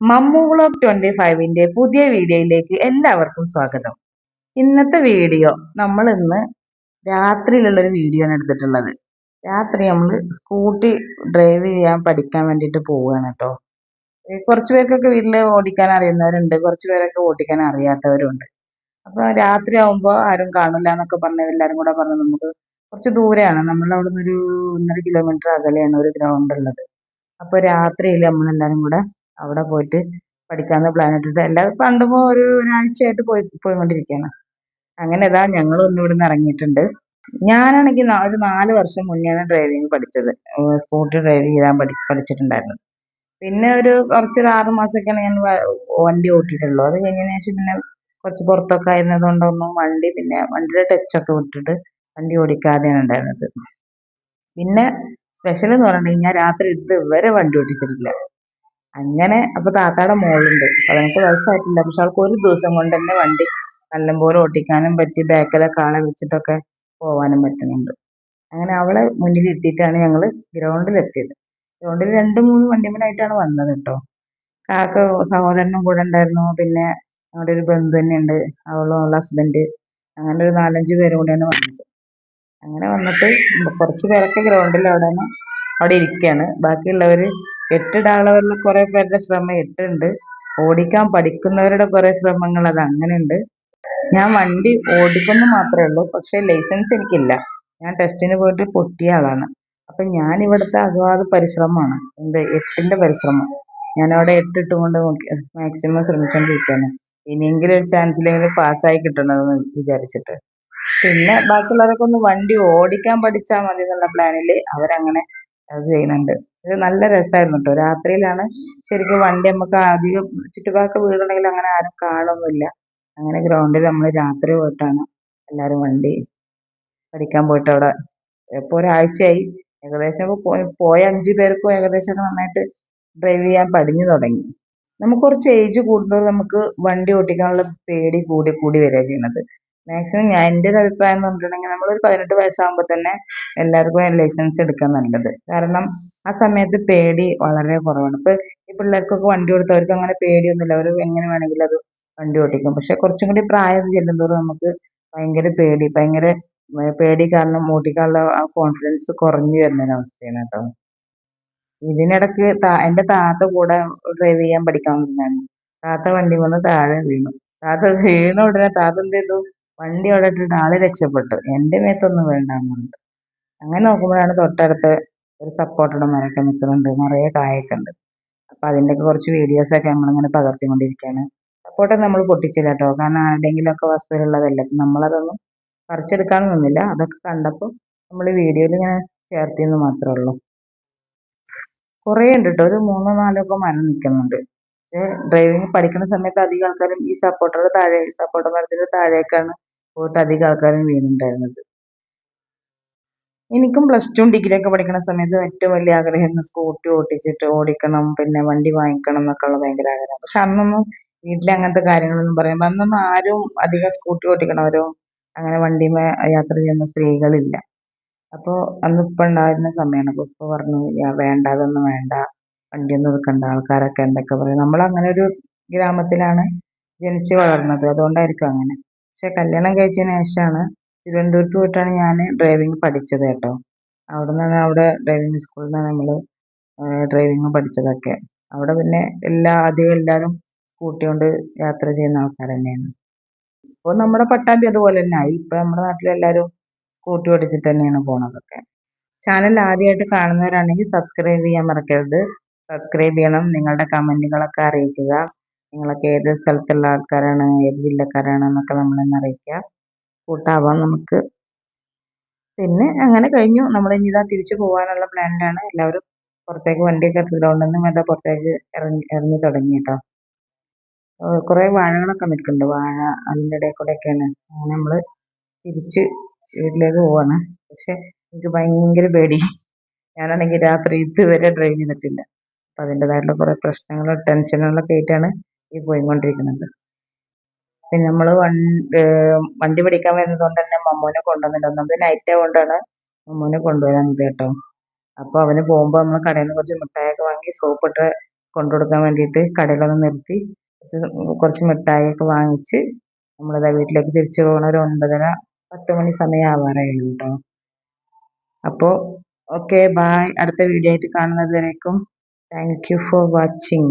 Mammu vlog twenty ഫൈവിന്റെ പുതിയ വീഡിയോയിലേക്ക് എല്ലാവർക്കും സ്വാഗതം. ഇന്നത്തെ വീഡിയോ നമ്മൾ ഇന്ന് രാത്രിയിലുള്ളൊരു വീഡിയോ ആണ് എടുത്തിട്ടുള്ളത്. രാത്രി നമ്മൾ സ്കൂട്ടി ഡ്രൈവ് ചെയ്യാൻ പഠിക്കാൻ വേണ്ടിയിട്ട് പോവുകയാണ് കേട്ടോ. കുറച്ച് പേർക്കൊക്കെ വീട്ടിൽ ഓടിക്കാൻ അറിയുന്നവരുണ്ട് കുറച്ച് പേരൊക്കെ ഓടിക്കാൻ അറിയാത്തവരുണ്ട്. അപ്പൊ രാത്രി ആവുമ്പോൾ ആരും കാണില്ല എന്നൊക്കെ പറഞ്ഞ് എല്ലാവരും കൂടെ പറഞ്ഞു നമുക്ക് കുറച്ച് ദൂരെയാണ്. നമ്മൾ അവിടെ നിന്ന് ഒരു ഒന്നര കിലോമീറ്റർ അകലെയാണ് ഒരു ഗ്രൗണ്ട് ഉള്ളത്. അപ്പോൾ രാത്രിയിൽ നമ്മൾ നമ്മളെല്ലാവരും കൂടെ അവിടെ പോയിട്ട് പഠിക്കാമെന്ന് പ്ലാൻ ഇട്ടിട്ട് എല്ലാവരും പണ്ടുമ്പോൾ ഒരു ഒരാഴ്ചയായിട്ട് പോയി പോയിക്കൊണ്ടിരിക്കുകയാണ്. അങ്ങനെ ഇതാ ഞങ്ങളും ഒന്ന് ഇവിടുന്ന് ഇറങ്ങിയിട്ടുണ്ട്. ഞാനാണെങ്കിൽ ഒരു നാല് വർഷം മുന്നെയാണ് ഡ്രൈവിംഗ് പഠിച്ചത്. സ്കൂട്ടി ഡ്രൈവ് ചെയ്യാൻ പഠി പഠിച്ചിട്ടുണ്ടായിരുന്നു പിന്നെ ഒരു കുറച്ചൊരു ആറ് മാസമൊക്കെയാണ് ഞാൻ വണ്ടി ഓട്ടിയിട്ടുള്ളൂ. അത് കഴിഞ്ഞതിന് ശേഷം പിന്നെ കുറച്ച് പുറത്തൊക്കെ ആയിരുന്നത് കൊണ്ടൊന്നും വണ്ടി പിന്നെ വണ്ടിയുടെ ടച്ചൊക്കെ വിട്ടിട്ട് വണ്ടി ഓടിക്കാതെയാണ് ഉണ്ടായിരുന്നത്. പിന്നെ സ്പെഷ്യൽ എന്ന് പറഞ്ഞിട്ടുണ്ടെങ്കിൽ ഞാൻ രാത്രി ഇതുവരെ വണ്ടി ഓടിച്ചിട്ടില്ല. അങ്ങനെ അപ്പൊ താത്താടെ മോളുണ്ട്. പതിനെട്ട് വയസ്സായിട്ടില്ല. പക്ഷെ അവൾക്ക് ഒരു ദിവസം കൊണ്ട് തന്നെ വണ്ടി നല്ലപോലെ ഓട്ടിക്കാനും പറ്റി ബാക്കിലൊക്കെ ആളെ വെച്ചിട്ടൊക്കെ പോവാനും പറ്റുന്നുണ്ട്. അങ്ങനെ അവളെ മുന്നിൽ എത്തിയിട്ടാണ് ഞങ്ങൾ ഗ്രൗണ്ടിലെത്തിയത്. ഗ്രൗണ്ടിൽ രണ്ട് മൂന്ന് വണ്ടിമനായിട്ടാണ് വന്നത് കേട്ടോ. കാക്ക സഹോദരനും കൂടെ ഉണ്ടായിരുന്നു. പിന്നെ ഞങ്ങളുടെ ഒരു ബന്ധു തന്നെ ഉണ്ട് അവളും അവളുടെ ഹസ്ബൻഡ് അങ്ങനെ ഒരു നാലഞ്ച് പേരും കൂടെയാണ് വന്നത്. അങ്ങനെ വന്നിട്ട് കുറച്ച് പേരൊക്കെ ഗ്രൗണ്ടിൽ അവിടെ അവിടെ ഇരിക്കുകയാണ് ബാക്കിയുള്ളവർ എട്ടിടാനുള്ളവരിൽ കുറെ പേരുടെ ശ്രമം എട്ടുണ്ട് ഓടിക്കാൻ പഠിക്കുന്നവരുടെ കുറെ ശ്രമങ്ങൾ അത് അങ്ങനെയുണ്ട്. ഞാൻ വണ്ടി ഓടിക്കുന്നു മാത്രമേ ഉള്ളൂ. പക്ഷെ ലൈസൻസ് എനിക്കില്ല. ഞാൻ ടെസ്റ്റിന് പോയിട്ട് പൊട്ടിയ ആളാണ്. അപ്പൊ ഞാൻ ഇവിടുത്തെ അഗാധ പരിശ്രമമാണ്. എന്റെ എട്ടിന്റെ പരിശ്രമം. ഞാൻ അവിടെ എട്ടിട്ടുകൊണ്ട് മാക്സിമം ശ്രമിച്ചുകൊണ്ടിരിക്കുകയാണ് ഇനിയെങ്കിലും ഒരു ചാൻസിലെങ്കിലും പാസ്സായി കിട്ടണമെന്ന് വിചാരിച്ചിട്ട്. പിന്നെ ബാക്കിയുള്ളവരൊക്കെ ഒന്ന് വണ്ടി ഓടിക്കാൻ പഠിച്ചാൽ മതി എന്നുള്ള പ്ലാനിൽ അവരങ്ങനെ അത് ചെയ്യുന്നുണ്ട്. ഇത് നല്ല രസമായിരുന്നു കേട്ടോ രാത്രിയിലാണ് ശരിക്കും വണ്ടി നമുക്ക് അധികം ചുറ്റുഭാഗത്ത് വീടുണ്ടെങ്കിൽ അങ്ങനെ ആരും കാണുന്നില്ല അങ്ങനെ ഗ്രൗണ്ടിൽ നമ്മൾ രാത്രി പോയിട്ടാണ് എല്ലാവരും വണ്ടി പഠിക്കാൻ പോയിട്ട് അവിടെ ഇപ്പോൾ ഒരാഴ്ചയായി. ഏകദേശം പോയ അഞ്ചു പേർക്കും ഏകദേശം നന്നായിട്ട് ഡ്രൈവ് ചെയ്യാൻ പഠിഞ്ഞു തുടങ്ങി. നമുക്ക് കുറച്ച് ഏജ് കൂടുന്നത് നമുക്ക് വണ്ടി ഓടിക്കാനുള്ള പേടി കൂടി കൂടി വരിക ചെയ്യുന്നത്. മാക്സിമം ഞാൻ എന്റെ ഒരു അഭിപ്രായം എന്ന് പറഞ്ഞിട്ടുണ്ടെങ്കിൽ നമ്മളൊരു പതിനെട്ട് വയസ്സാകുമ്പോൾ തന്നെ എല്ലാവർക്കും ലൈസൻസ് എടുക്കാൻ നല്ലത്. കാരണം ആ സമയത്ത് പേടി വളരെ കുറവാണ്. ഇപ്പൊ ഈ പിള്ളേർക്കൊക്കെ വണ്ടി കൊടുത്തവർക്ക് അങ്ങനെ പേടിയൊന്നുമില്ല. അവർ എങ്ങനെ വേണമെങ്കിലും അത് വണ്ടി ഓടിക്കും പക്ഷെ കുറച്ചും കൂടി പ്രായം ചെല്ലുന്തോറും നമുക്ക് ഭയങ്കര പേടി. ഭയങ്കര പേടി കാരണം ഓടിക്കാനുള്ള ആ കോൺഫിഡൻസ് കുറഞ്ഞു വരുന്ന അവസ്ഥയാണ് കേട്ടോ. ഇതിനിടക്ക് എന്റെ താത്ത കൂടെ ഡ്രൈവ് ചെയ്യാൻ പഠിക്കാൻ വന്നതാണ്. താത്ത വണ്ടി വന്ന് താഴെ വീണു. താത്ത വീണ ഉടനെ താത്ത എന്ത് ചെയ്തു? വണ്ടി അവിടെ ഇട്ടിട്ട് ആൾ രക്ഷപ്പെട്ടു. എന്റെ മേത്തൊന്നും വേണ്ടെന്നുണ്ട് അങ്ങനെ നോക്കുമ്പോഴാണ് തൊട്ടടുത്ത് ഒരു സപ്പോർട്ടയുടെ മരമൊക്കെ നിൽക്കുന്നുണ്ട്. നിറയെ കായൊക്കെ ഉണ്ട്. അപ്പോൾ അതിന്റെയൊക്കെ കുറച്ച് വീഡിയോസൊക്കെ നമ്മളിങ്ങനെ പകർത്തിക്കൊണ്ടിരിക്കുകയാണ്. സപ്പോർട്ടൊക്കെ നമ്മൾ പൊട്ടിച്ചില്ല കേട്ടോ. കാരണം ആരുടെയെങ്കിലുമൊക്കെ വസ്തുവിലുള്ളതല്ല നമ്മളതൊന്നും പറിച്ചെടുക്കാൻ നിന്നില്ല. അതൊക്കെ കണ്ടപ്പോൾ നമ്മൾ വീഡിയോയിൽ ഇങ്ങനെ ചേർത്തിയെന്ന് മാത്രമേ ഉള്ളൂ. കുറേ ഉണ്ട് കേട്ടോ. ഒരു മൂന്നോ നാലോ ഒക്കെ മരം നിൽക്കുന്നുണ്ട്. ഡ്രൈവിംഗ് പഠിക്കുന്ന സമയത്ത് അധികം ആൾക്കാരും ഈ സപ്പോർട്ടറുടെ താഴെ സപ്പോർട്ടർ മരത്തിന്റെ താഴേക്കാണ് പോയിട്ട് അധികം ആൾക്കാരും വീണുണ്ടായിരുന്നത് എനിക്കും പ്ലസ് ടു ഡിഗ്രി ഒക്കെ പഠിക്കുന്ന സമയത്ത് ഏറ്റവും വലിയ ആഗ്രഹം സ്കൂട്ടി ഓടിച്ചിട്ട് ഓടിക്കണം പിന്നെ വണ്ടി വാങ്ങിക്കണം എന്നൊക്കെ ഉള്ള ഭയങ്കര ആഗ്രഹം. പക്ഷെ അന്നൊന്നും വീട്ടിലെ അങ്ങനത്തെ കാര്യങ്ങളൊന്നും പറയുമ്പോൾ അന്നൊന്നും ആരും അധികം സ്കൂട്ടി ഓടിക്കണവരോ അങ്ങനെ വണ്ടിമേ യാത്ര ചെയ്യുന്ന സ്ത്രീകളില്ല. അപ്പോൾ അന്ന് ഇപ്പം ഉണ്ടായിരുന്ന സമയമാണ് അപ്പോൾ ഇപ്പോൾ പറഞ്ഞു വേണ്ട അതൊന്നും വേണ്ട. വണ്ടിയൊന്നും എടുക്കണ്ട ആൾക്കാരൊക്കെ എന്തൊക്കെ പറയും. നമ്മൾ അങ്ങനെ ഒരു ഗ്രാമത്തിലാണ് ജനിച്ചു വളർന്നത്. അതുകൊണ്ടായിരിക്കും അങ്ങനെ. പക്ഷെ കല്യാണം കഴിച്ചതിന് ശേഷമാണ് തിരുവനന്തപുരത്ത് പോയിട്ടാണ് ഞാൻ ഡ്രൈവിംഗ് പഠിച്ചത് കേട്ടോ. അവിടെ നിന്നാണ് അവിടെ ഡ്രൈവിംഗ് സ്കൂളിൽ നിന്നാണ് നമ്മൾ ഡ്രൈവിംഗ് പഠിച്ചതൊക്കെ. അവിടെ പിന്നെ എല്ലാ അധികം എല്ലാവരും സ്കൂട്ടി കൊണ്ട് യാത്ര ചെയ്യുന്ന ആൾക്കാർ തന്നെയാണ്. ഇപ്പോൾ നമ്മുടെ പട്ടാമ്പി അതുപോലെ തന്നെ ആയി. ഇപ്പോൾ നമ്മുടെ നാട്ടിലെല്ലാവരും സ്കൂട്ടി ഓടിച്ചിട്ട് തന്നെയാണ് പോണതൊക്കെ. ചാനൽ ആദ്യമായിട്ട് കാണുന്നവരാണെങ്കിൽ സബ്സ്ക്രൈബ് ചെയ്യാൻ മറക്കരുത്. സബ്സ്ക്രൈബ് ചെയ്യണം. നിങ്ങളുടെ കമന്റുകളൊക്കെ അറിയിക്കുക. നിങ്ങളൊക്കെ ഏത് സ്ഥലത്തുള്ള ആൾക്കാരാണ് ഏത് ജില്ലക്കാരാണ് എന്നൊക്കെ നമ്മളെന്ന് അറിയിക്കുക കൂട്ടാവാം നമുക്ക്. പിന്നെ അങ്ങനെ കഴിഞ്ഞു. നമ്മൾ ഇനി ഇതാ തിരിച്ചു പോകാനുള്ള പ്ലാനിലാണ്. എല്ലാവരും പുറത്തേക്ക് വണ്ടിയൊക്കെ എടുത്തിട്ടുണ്ട് നിന്ന് ഇതാ പുറത്തേക്ക് ഇറങ്ങി ഇറങ്ങി തുടങ്ങി കേട്ടോ. കുറേ വാഴകളൊക്കെ നിൽക്കുന്നുണ്ട്. വാഴ അതിന്റെ ഇടയിൽ കൂടെയൊക്കെയാണ് അങ്ങനെ നമ്മൾ തിരിച്ച് വീട്ടിലേക്ക് പോവാണ്. പക്ഷെ എനിക്ക് ഭയങ്കര പേടി. ഞാനാണെങ്കിൽ രാത്രി ഇതുവരെ ഡ്രൈവ് ചെയ്തിട്ടില്ല. അപ്പം അതിന്റെതായിട്ടുള്ള കുറേ പ്രശ്നങ്ങളും ടെൻഷനുകളൊക്കെ ആയിട്ടാണ് ഈ പോയിക്കൊണ്ടിരിക്കുന്നത്. പിന്നെ നമ്മൾ വണ്ടി പിടിക്കാൻ വരുന്നത് കൊണ്ട് തന്നെ മമ്മൂനെ കൊണ്ടുവന്നിട്ടുണ്ട് ഒന്നത് നൈറ്റ് ആയതുകൊണ്ടാണ് മമ്മൂനെ കൊണ്ടുവരാൻ കേട്ടോ. അപ്പോൾ അവന് പോകുമ്പോൾ നമ്മൾ കടയിൽ നിന്ന് കുറച്ച് മിഠായിയൊക്കെ വാങ്ങി സോപ്പിട്ട് കൊണ്ടുകൊടുക്കാൻ വേണ്ടിയിട്ട് കടയിലൊന്ന് നിർത്തി. കുറച്ച് മിഠായിയൊക്കെ വാങ്ങിച്ച് നമ്മളിതാ വീട്ടിലേക്ക് തിരിച്ചു പോകണ ഒരു ഒൻപതര പത്ത് മണി സമയം ആവാറായിരുന്നു കേട്ടോ. അപ്പോൾ ഓക്കെ ബായ് അടുത്ത വീഡിയോ ആയിട്ട് കാണുന്നത് വരേക്കും താങ്ക് യു ഫോർ വാച്ചിങ്